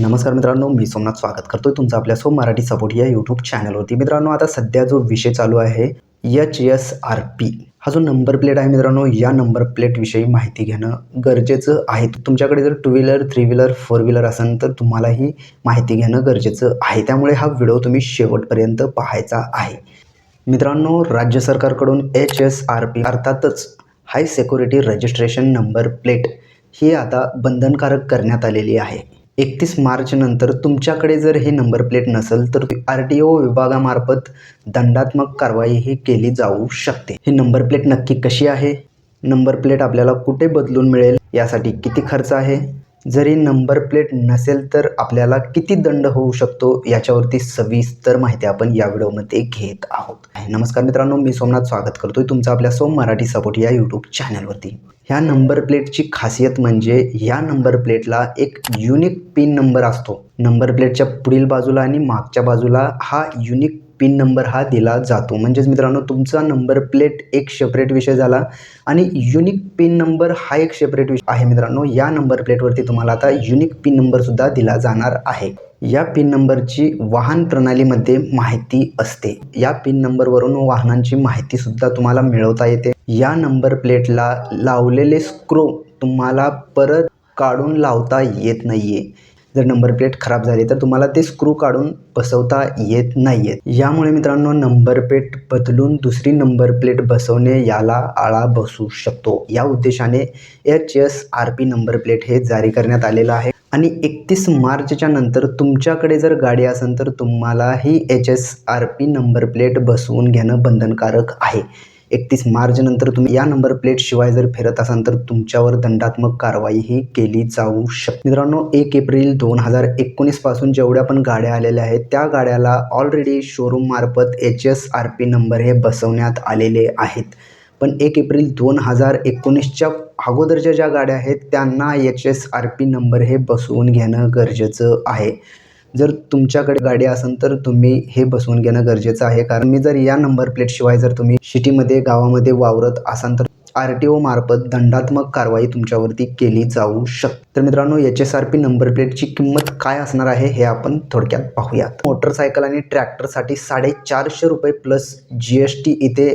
नमस्कार मित्रांनो मी सोमनाथ स्वागत करतोय तुमचं आपल्या सोम मराठी सपोर्ट या यूट्यूब चॅनलवरती मित्रांनो आता सध्या जो विषय चालू आहे एच एस आर पी हा जो नंबर प्लेट आहे मित्रांनो या नंबर प्लेटविषयी माहिती घेणं गरजेचं आहे. तुमच्याकडे जर two wheeler three wheeler four wheeler असेल तर तुम्हाला ही माहिती घेणं गरजेचं आहे. त्यामुळे हा व्हिडिओ तुम्ही शेवटपर्यंत पाहायचा आहे. मित्रांनो राज्य सरकारकडून एच एस आर पी अर्थातच high security registration number plate ही आता बंधनकारक करण्यात आलेली आहे. एकतीस मार्चनंतर तुमच्याकडे जर हे नंबर प्लेट नसेल तर आर टी ओ विभागामार्फत दंडात्मक कारवाई ही केली जाऊ शकते. ही नंबर प्लेट नक्की कशी आहे? नंबर प्लेट आपल्याला कुठे बदलून मिळेल? यासाठी किती खर्च आहे? जरी नंबर प्लेट नसेल तर आपल्याला किती दंड होऊ शकतो याच्यावरती सविस्तर माहिती आपण या व्हिडिओमध्ये घेत आहोत. नमस्कार मित्रांनो मी सोमनाथ स्वागत करतोय तुमचं आपल्या सोम मराठी सपोर्ट या यूट्यूब चॅनलवरती ह्या नंबर प्लेटची खासियत म्हणजे ह्या नंबर प्लेटला एक युनिक पिन नंबर असतो. नंबर प्लेटच्या पुढील बाजूला आणि मागच्या बाजूला हा युनिक पिन नंबर हा दिला जातो. म्हणजेच मित्रांनो तुमचा नंबर प्लेट एक सेपरेट विषय झाला आणि युनिक पिन नंबर हा एक सेपरेट विषय आहे मित्रांनो. या नंबर प्लेटवरती तुम्हाला आता युनिक पिन नंबरसुद्धा दिला जाणार आहे. या पिन नंबरची वाहन प्रणालीमध्ये माहिती असते. या पिन नंबरवरून वाहनांची माहितीसुद्धा तुम्हाला मिळवता येते. या नंबर प्लेटला लावलेले स्क्रो तुम्हाला परत काढून लावता येत नाही आहे जर नंबर प्लेट खराब झाली तर तुम्हाला ते स्क्रू काढून बसवता येत नाही आहेत यामुळे मित्रांनो नंबर प्लेट बदलून दुसरी नंबर प्लेट बसवणे याला आळा बसू शकतो. या उद्देशाने H S R P number plate हे जारी करण्यात आलेलं आहे. आणि एकतीस मार्चच्या नंतर तुमच्याकडे जर गाडी असेल तर तुम्हाला ही H S R P number plate बसवून घेणं बंधनकारक आहे. एकतीस मार्चनंतर तुम्ही या नंबर प्लेटशिवाय जर फिरत असाल तर तुमच्यावर दंडात्मक कारवाई ही केली जाऊ शकते. मित्रांनो एक एप्रिल दोन हजार एकोणीसपासून जेवढ्या पण गाड्या आलेल्या आहेत त्या गाड्याला ऑलरेडी शोरूम मार्फत H S R P number हे बसवण्यात आलेले आहेत. पण एक एप्रिल दोन हजार एकोणीसच्या अगोदरच्या ज्या गाड्या आहेत त्यांना H S R P number हे बसवून घेणं गरजेचं आहे. जर तुमच्याकडे गाडी असेल तर तुम्ही हे बसवून घेणं गरजेचं आहे. कारण मी जर या नंबर प्लेटशिवाय जर तुम्ही सिटीमध्ये गावामध्ये वावरत असाल तर आर टी ओ मार्फत दंडात्मक कारवाई तुमच्यावरती केली जाऊ शकते तर मित्रांनो H S R P number प्लेटची किंमत काय असणार आहे हे आपण थोडक्यात पाहूयात. मोटरसायकल आणि ट्रॅक्टरसाठी साडेचारशे रुपये प्लस जी एस टी इथे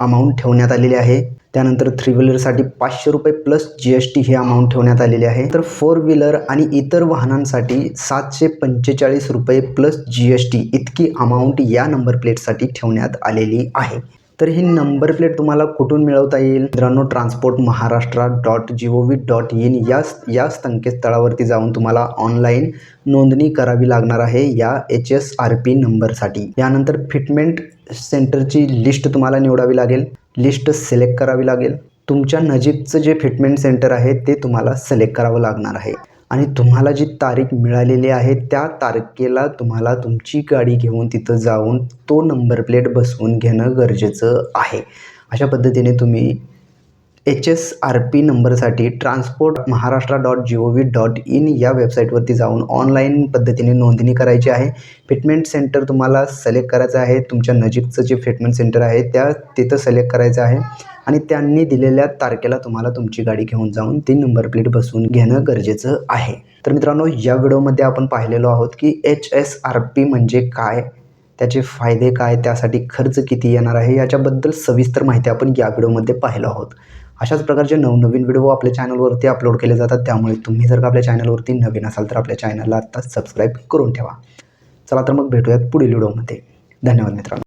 अमाऊंट ठेवण्यात आलेली आहे. त्यानंतर थ्री व्हीलरसाठी पाचशे रुपये प्लस जी एस टी ही अमाऊंट ठेवण्यात आलेली आहे. तर फोर व्हीलर आणि इतर वाहनांसाठी सातशे पंचेचाळीस रुपये प्लस जी एस टी इतकी अमाऊंट या नंबर प्लेटसाठी ठेवण्यात आलेली आहे. तर ही नंबर प्लेट तुम्हाला कुठून मिळवता येईल? मित्रांनो transport Maharashtra dot G O V dot in या या संकेतस्थळावरती जाऊन तुम्हाला ऑनलाईन नोंदणी करावी लागणार आहे या एच एस आर पी नंबरसाठी यानंतर फिटमेंट सेंटरची लिस्ट तुम्हाला निवडावी लागेल. लिस्ट सिलेक्ट करावी लागेल. तुमच्या नजीकचं जे फिटमेंट सेंटर आहे ते तुम्हाला सिलेक्ट करावं लागणार आहे. आणि तुम्हाला जी तारीख मिळालेली आहे त्या तारखेला तुम्हाला तुमची गाडी घेऊन तिथं जाऊन तो नंबर प्लेट बसवून घेणं गरजेचं आहे. अशा पद्धतीने तुम्ही एच एस आर पी नंबरसाठी transport Maharashtra dot G O V dot in या वेबसाईटवरती जाऊन ऑनलाईन पद्धतीने नोंदणी करायची आहे. फिटमेंट सेंटर तुम्हाला सिलेक्ट करायचं आहे. तुमच्या नजीकचं जे फिटमेंट सेंटर आहे त्या तिथं सिलेक्ट करायचं आहे. आणि त्यांनी दिलेल्या तारखेला तुम्हाला तुमची गाडी घेऊन जाऊन ती नंबर प्लेट बसवून घेणं गरजेचं आहे. तर मित्रांनो या व्हिडिओमध्ये आपण पाहिलेलो आहोत की एच एस आर पी म्हणजे काय त्याचे फायदे काय त्यासाठी खर्च किती येणार आहे याच्याबद्दल सविस्तर माहिती आपण या व्हिडिओमध्ये पाहिलो आहोत. अशाच प्रकारचे नवनवीन व्हिडिओ आपल्या चॅनलवरती अपलोड केले जातात त्यामुळे तुम्ही जर का आपल्या चॅनलवरती नवीन असाल तर आपल्या चॅनलला आत्ताच सबस्क्राईब करून ठेवा. चला तर मग भेटूयात पुढील व्हिडिओमध्ये धन्यवाद मित्रांनो.